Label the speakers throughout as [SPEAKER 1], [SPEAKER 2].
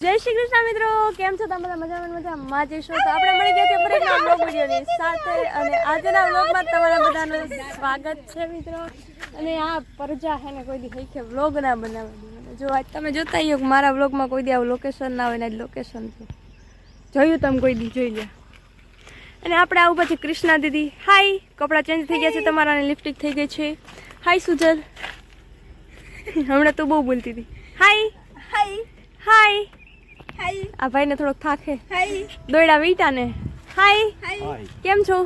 [SPEAKER 1] જય શ્રી કૃષ્ણ મિત્રો કેમ છો તમે? બધા મજામાં? મજામાં જઈશું તો આપણે મળી ગયા છે ફરી એક બ્લોગ વિડીયોની સાથે અને આજના બ્લોગમાં તમારા બધાનું સ્વાગત છે મિત્રો. અને આ પરજા છે ને કોઈ દી થઈ કે બ્લોગ ના બનાવે જો આજ તમે જોતા હોય કે મારા બ્લોગમાં કોઈ દી આવું લોકેશન ના હોય ને આજ લોકેશન છે. જોયું તમે કોઈ દી? જોઈ લે અને આપણે આવું પછી કૃષ્ણા દીદી. હાય કપડાં ચેન્જ થઈ ગયા છે તમારા અને લિપસ્ટિક થઈ ગઈ છે. હાય સુજલ. હમણાં તું બહુ બોલતી હતી. હાય
[SPEAKER 2] હાય
[SPEAKER 1] હાય આ ભાઈને થોડોક થાકે.
[SPEAKER 2] હાય.
[SPEAKER 1] દોયડા વીટા ને હાય.
[SPEAKER 2] હાય.
[SPEAKER 1] કેમ છો?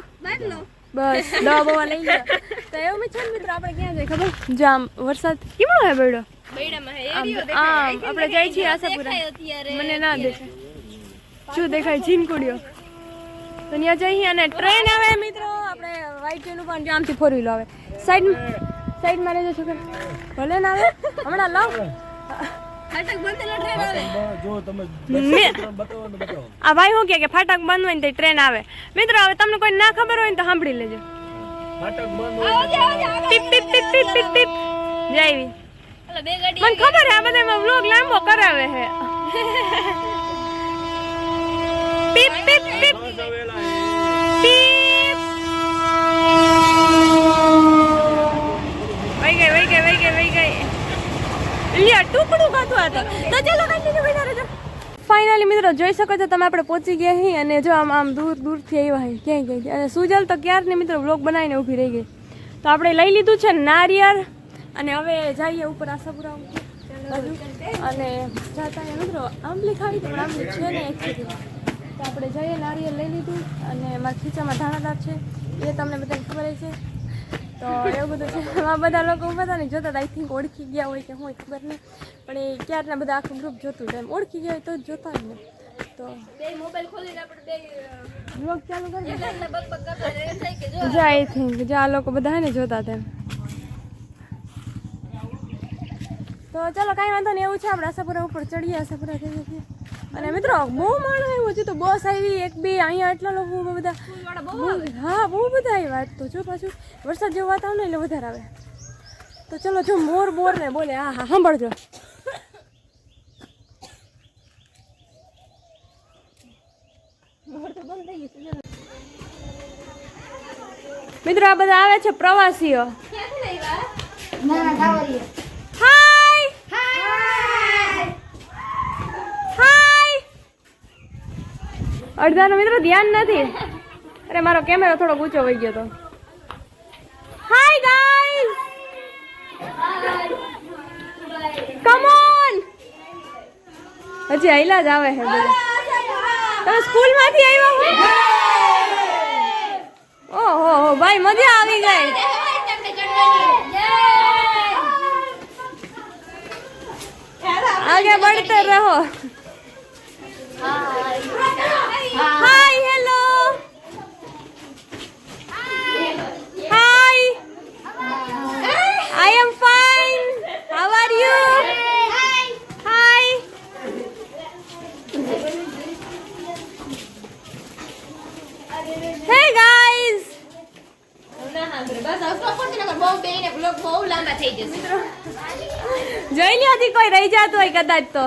[SPEAKER 1] બસ દવા બવા લઈ ગયા. તો એવું છે ને મિત્રો આપણે ક્યાં જઈએ ખબર? જો આમ વરસાદ કેવો હે બેડો આમ આપણે જઈએ છીએ આશાપુરા. મને ના દેખાય. શું દેખાય? જીનકુડીઓ તો ત્યાં જઈએ અને ટ્રેન આવે મિત્રો. આપણે વાઈટ ટ્રેન ઉપર જામથી ફોર વ્હીલ આવે. સાઈડ સાઈડમાં રહેજો છોકરા. ભલે ના આવે. હમણાં લાવ.
[SPEAKER 2] ફાટક બંધેલો ટ્રેન આવે.
[SPEAKER 3] જો તમે
[SPEAKER 1] મેં-
[SPEAKER 3] બતાવો ને બતાવો.
[SPEAKER 1] આ ભાઈ શું કહે કે ફાટક બંધ હોય ને તે ટ્રેન આવે. મિત્રો હવે તમને કોઈ ના ખબર હોય ને તો સાંભળી લેજો.
[SPEAKER 3] ફાટક બંધ
[SPEAKER 2] આવો. જા આવો. જા આગળ
[SPEAKER 1] ટીપ ટીપ ટીપ ટીપ ટીપ ટીપ જય આવી
[SPEAKER 2] ઓલા બે ગાડી
[SPEAKER 1] મને ખબર હે આ બધામાં વ્લોગ લાંબો કરાવે હે ટીપ ટીપ ટીપ
[SPEAKER 3] હોય વેલા
[SPEAKER 1] ટીપ વઈ ગઈ વઈ ગઈ વઈ ગઈ વઈ ગઈ લ્યા ટુકડું ખાતું આ તો. તો ચાલો કાઢી બેઠા રહેજો ફાઇનલી મિત્રો, જોઈ શકો છો, તમે આપણે પહોંચી ગયા હી અને જો આમ આમ દૂર દૂરથી આવ્યા અહીં ક્યાંય ક્યાંય અને સુજલ તો ક્યારની મિત્રો બ્લોગ બનાવીને ઊભી રહી ગઈ. તો આપણે લઈ લીધું છે નારિયેળ. અને હવે જઈએ ઉપર આશાપુરા અને જાતા મિત્રો, આંબલી ખાવી પણ આંબલી છે ને એકચ્યુઅલી તો આપણે જઈએ, નારિયેળ લઈ લીધું. અને મારા ખીચામાં ધાણાદાર છે. એ તમને બધાને ખબર છે તો એવું બધું છે. આ બધા લોકો ઊભા હતા ને જોતા આઈ થિંક ઓળખી ગયા હોય કે હું ખબર નહીં પણ એ ક્યારના બધા આખું ગ્રુપ જોતું હતું એમ. ઓળખી ગયા હોય તો જ જોતા જ ને. તો
[SPEAKER 2] મોબાઈલ ખોલીને આપણે બે
[SPEAKER 1] બ્લોગ ચાલુ કરી.
[SPEAKER 2] એકલા બક બક કરતા રહે. એમ થાય કે જો
[SPEAKER 1] આઈ થિંક જો આ લોકો બધા ને જોતા હતા તો ચાલો કાંઈ વાંધો નહીં એવું છે. આપણે આશાપુરા ઉપર ચડીએ આશાપુરા જઈએ. છીએ અને મિત્રો બહુ માણસ આવ્યું છે તો બસ આવી એક બે અહીંયા એટલા લોકો બધા. બહુ- હા બહુ બધા આવ્યા વાત તો જો પાછું. વરસાદ જેવું વાતાવરણ ને એટલે વધારે આવે. તો ચલો જો મોર બોર ને બોલે હા હા સાંભળજો. મિત્રો આ બધા આવે છે પ્રવાસીઓ.
[SPEAKER 2] ના લાવ્યા
[SPEAKER 1] હાય હાય અડધાનો મિત્રો ધ્યાન નથી અરે મારો કેમેરો થોડો ઊંચો વહી ગયો તો હાય ગાઈઝ કમ ઓન હજી આઈલા જ આવે છે બધા તમે સ્કૂલ માંથી આવ્યા હો ઓહો હો ભાઈ મજા આવી ગઈ આગે बढ़ते रहो હે ગાઈઝ જોઈ લ્યો હતી કોઈ રહી જતું હોય કદાચ તો.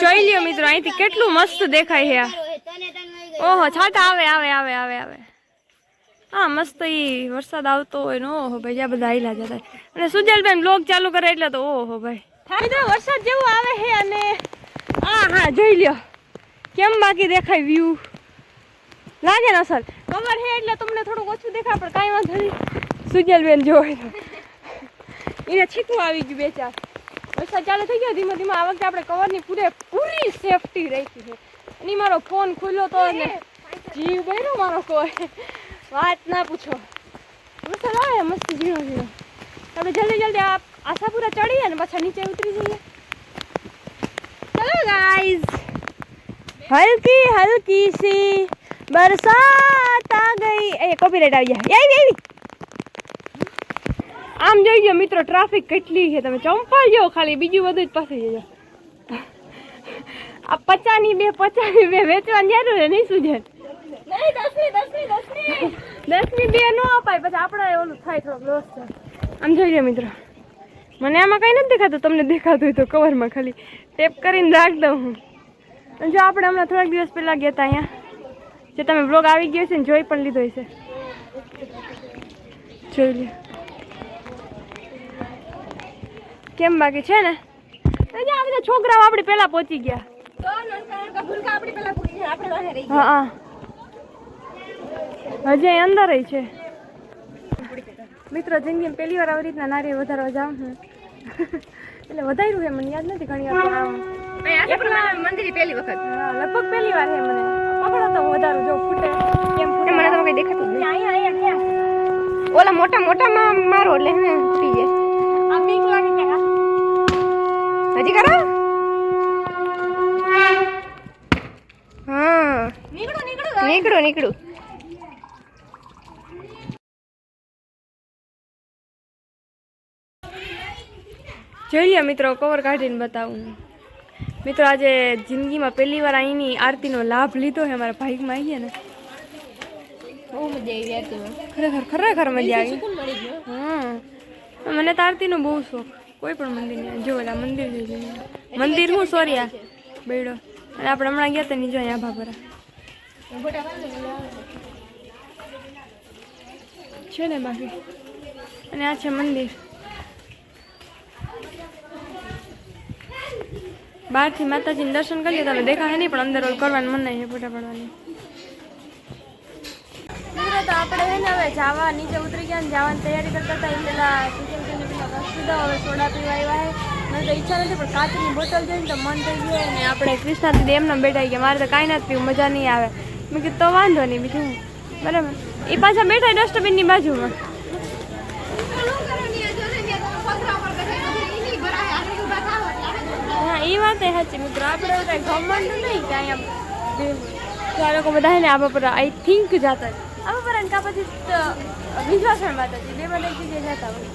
[SPEAKER 1] જોઈ લ્યો, મિત્રો, અહીંથી કેટલું મસ્ત દેખાય છે ઓહો, છાટા આવે આવે આવે આવે આવે. હા, મસ્ત એ વરસાદ આવતો હોય ને, ઓહો, ભાઈ આ બધા આવેલા જતા અને સુજલબેન બ્લોગ ચાલુ કરે એટલે તો, ઓહો, ભાઈ. મિત્રો વરસાદ જેવું આવે છે અને આ, હા, જોઈ લ્યો. કેમ બાકી દેખાય વ્યૂ લાગે ને અસર કવર હે એટલે તમને થોડુંક ઓછું દેખાય, પણ કાંઈ વાંધો નહીં. સુજલબેન જોવે તો. એને છીકવું આવી ગયું બે ચાર. વરસાદ ચાલુ થઈ ગયો, ધીમે ધીમે આ વખતે આપણે કવરની પૂરે પૂરી સેફટી રાખી છે. અને મારો ફોન ખુલ્લો તો ને જીવ બન્યો મારો કોઈ. વાત ના પૂછો. વરસાદ આવે, મસ્ત ઝીણો ઝીણો. આપણે જલ્દી જલ્દી આશાપુરા ચડીએ ને પાછા નીચે ઉતરી જઈએ. ચલો ગાઈઝ હલકી હલકી સી બરસાત આ ગઈ. એ કોપીરાઈટ આવી જાય. આવી આવી. આમ જોઈ ગયો મિત્રો ટ્રાફિક કેટલી છે તમે ચંપા જો ખાલી. બીજું બધું જ પાસે જજો આ પચાની બે પચાની બે વેચવાની જરૂર નહીં સુજે દસની બે નો અપાય પછી આપણે ઓલું થાય થોડોક લોસ છે. આમ જોઈ લો મિત્રો. મને આમાં કઈ નથી દેખાતું. તમને દેખાતું હોય તો કવરમાં ખાલી ટેપ કરીને રાખ દઉં હું. જો આપણે હમણાં થોડાક દિવસ પહેલાં ગયા હતા અહીંયા, જે તમે બ્લોગ આવી ગયો છે ને જોઈ પણ લીધો હશે. જોઈ લે કેમ બાકી છે ને? આ છોકરાઓ આપણે પહેલાં પહોંચી ગયા. હા હા. હજી અહીં અંદર છે. મિત્રો જિંદગી પહેલી વાર આવી રીતના નારી વધારવા જાઉં એટલે વધાર્યું છે, મને યાદ નથી ઘણી વાર
[SPEAKER 2] મંદિર પહેલી વખત.
[SPEAKER 1] હા, લગભગ પહેલી વાર છે મને. પકડો તો વધારું જો ફૂટે કેમ ફૂટે.
[SPEAKER 2] મને તો કઈ દેખાતું જ
[SPEAKER 1] અહીંયા અહીંયા ક્યાં
[SPEAKER 2] ઓલા મોટા મોટા માં મારો એટલે હે જાય
[SPEAKER 1] આ બીક લાગે કે
[SPEAKER 2] હજી કરો? હા.
[SPEAKER 1] નીકળો નીકળો
[SPEAKER 2] નીકળો નીકળો.
[SPEAKER 1] જોઈએ મિત્રો કવર કાઢીને બતાવું. મિત્રો આજે જિંદગીમાં પહેલી વાર અહીંની આરતીનો લાભ લીધો છે અમારા ભાઈકમાં આવીએ ને.
[SPEAKER 2] બહુ મજા આવી આરતીમાં
[SPEAKER 1] ખરેખર ખરેખર મજા આવી. હા. મને તો આરતીનો બહુ શોખ. કોઈ પણ મંદિર જો ઓલા મંદિર જોઈ જોઈએ મંદિર હું સોરી આ બેડો. અને આપણે હમણાં ગયા હતા નીચે અહીંયા ભાભરા છે ને બાકી? અને આ છે મંદિર. બહારથી માતાજીને દર્શન કરીએ તમે દેખાશે નહીં પણ અંદર ઓલ કરવાનું મન નહીં છે ફોટા પાડવાની તો આપણે હે ને હવે જાવા નીચે ઉતરી ગયા ને જવાની તૈયારી કરતા હતા. એ પેલા પીધા હવે સોડા પીવા આવ્યા છે મને તો ઈચ્છા નથી પણ કાચની બોટલ જોઈને તો મન થઈ ગયું ને આપણે કૃષ્ણા દીદી એમને બેઠા ગયા. મારે તો કાંઈ નથી પીવું મજા નહીં આવે. મેં કીધું તો વાંધો નહીં બીજું બરાબર. એ પાછા બેઠા ડસ્ટબિનની બાજુમાં હા એ વાત સાચી. મિત્રો આપણે કાંઈ ગમવાનું નહીં કે અહીંયા બે- આ લોકો બધા ને આબા પર આઈ થિંક જાતા આબા પર અને પછી તો માતા માતાજી બે બધા જગ્યાએ જતા હોય.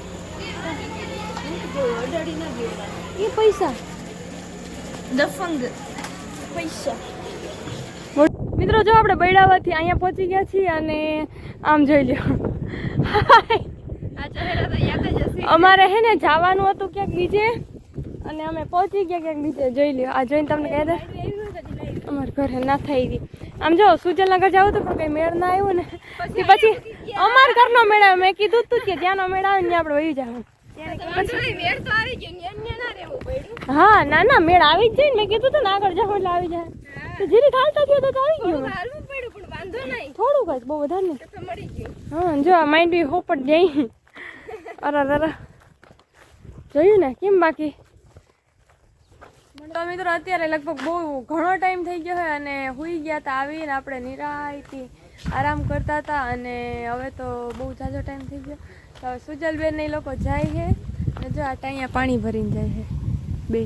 [SPEAKER 1] એ પૈસા.
[SPEAKER 2] દફંગ.
[SPEAKER 1] પૈસા. મિત્રો જો આપણે બૈડાવાથી અહીંયા પહોંચી ગયા છીએ અને આમ જોઈ લ્યો.
[SPEAKER 2] તો
[SPEAKER 1] અમારે હે ને જવાનું હતું ક્યાંક બીજે. અને અમે પહોંચી ગયા ક્યાંક બીજે જોઈ લ્યો. આ જોઈને તમને કહે દે. અમારા ઘરે ના થઈ ગઈ આમ જો સુજલનગર જાવ તો પણ કઈ મેળ ના આવ્યો ને. તે પછી અમારા ઘરનો મેળ આવ્યો મેં કીધું તું કે ત્યાંનો મેળ આવે ને આપણે વહી જાવ
[SPEAKER 2] પછી વેર તો આવી ગયો ને અન્ય ના રહેવું પડ્યું.
[SPEAKER 1] હા ના ના મેળ આવી જ જાય ને. મેં કીધું તું ને આગળ જાવ એટલે આવી જાય. તો જીરી ખાલતા થયો તો આવી ગયો. થોડુંક જ બહુ વધારે નહીં. હા જો આ માઇન્ડ બી હોપટ જઈ અરે અરે જોયું ને કેમ બાકી? તો મિત્રો અત્યારે લગભગ બહુ ઘણો ટાઈમ થઈ ગયો છે અને હુઈ ગયા હતા આવીને આપણે નિરાયથી આરામ કરતા હતા અને હવે તો બહુ ઝાઝો ટાઈમ થઈ ગયો. તો હવે સુજલબેન એ લોકો જાય છે અને જો આ અહીંયા પાણી ભરીને જાય છે. બે,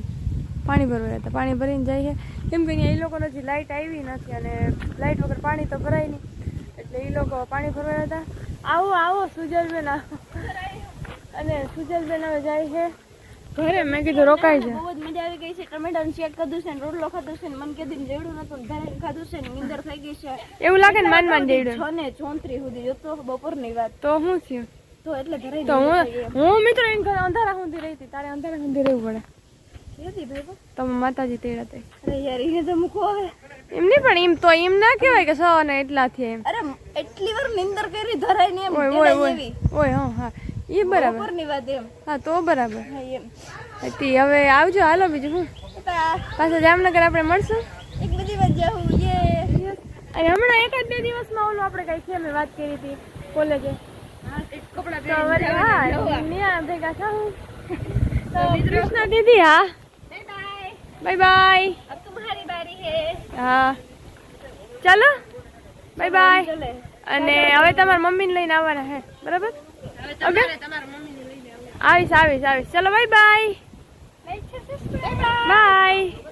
[SPEAKER 1] પાણી ભરવા હતા પાણી ભરીને જાય છે. કેમ કે અહીંયા એ લોકોને હજી લાઇટ આવી નથી અને લાઇટ વગર પાણી તો ભરાય નહીં. એટલે એ લોકો પાણી ભરવા હતા આવો આવો સુજલબેન, આવો. અને સુજલબેન હવે જાય છે. ઘરે મેં કીધું રોકાઈ જાય
[SPEAKER 2] બહુ જ મજા આવી ગઈ છે. ટમેટાનું શેક ખાધું છે ને રોટલો ખાધો છે ને મન કીધું જેવડું નતું ઘરે ખાધું છે ને નીંદર થઈ ગઈ છે.
[SPEAKER 1] એવું લાગે ને માન માન જઈડો
[SPEAKER 2] છ ને ચોત્રી સુધી જોતો બપોરની વાત.
[SPEAKER 1] તો શું થયું?
[SPEAKER 2] તો એટલે ઘરે
[SPEAKER 1] તો હું હું મિત્રો એમ ઘરે અંધારા સુધી રહી હતી તારે અંધારા સુધી રહેવું પડે. તમે માતાજી તેડા તે.
[SPEAKER 2] અરે યાર એને તો મૂકો હવે.
[SPEAKER 1] એમ નહીં પણ એમ તો એમ ના કહેવાય કે સો ને એટલા થી એમ.
[SPEAKER 2] અરે એટલી વાર નીંદર કરી ધરાઈ ને એમ
[SPEAKER 1] ઓય ઓય ઓય હા હા. એ બરાબર.
[SPEAKER 2] ઉપરની વાત એમ.
[SPEAKER 1] હા તો બરાબર.
[SPEAKER 2] એમ.
[SPEAKER 1] તી હવે આવજો હાલો બીજું
[SPEAKER 2] હું
[SPEAKER 1] પાછા જામનગર આપણે મળશું.
[SPEAKER 2] એક બધી વાત જાઉં યે.
[SPEAKER 1] અને હમણાં એકાદ બે દિવસમાં ઓલું આપણે કઈ છે મેં વાત કરી હતી કોલેજે. કૃષ્ણ દીદી હા.
[SPEAKER 2] Bye bye.
[SPEAKER 1] હા. ચાલો. Bye
[SPEAKER 2] bye.
[SPEAKER 1] અને હવે તમારા મમ્મીને લઈને આવવાના હે. બરાબર? આવીશ આવીશ આવીશ. ચલો
[SPEAKER 2] બાય બાય
[SPEAKER 1] બાય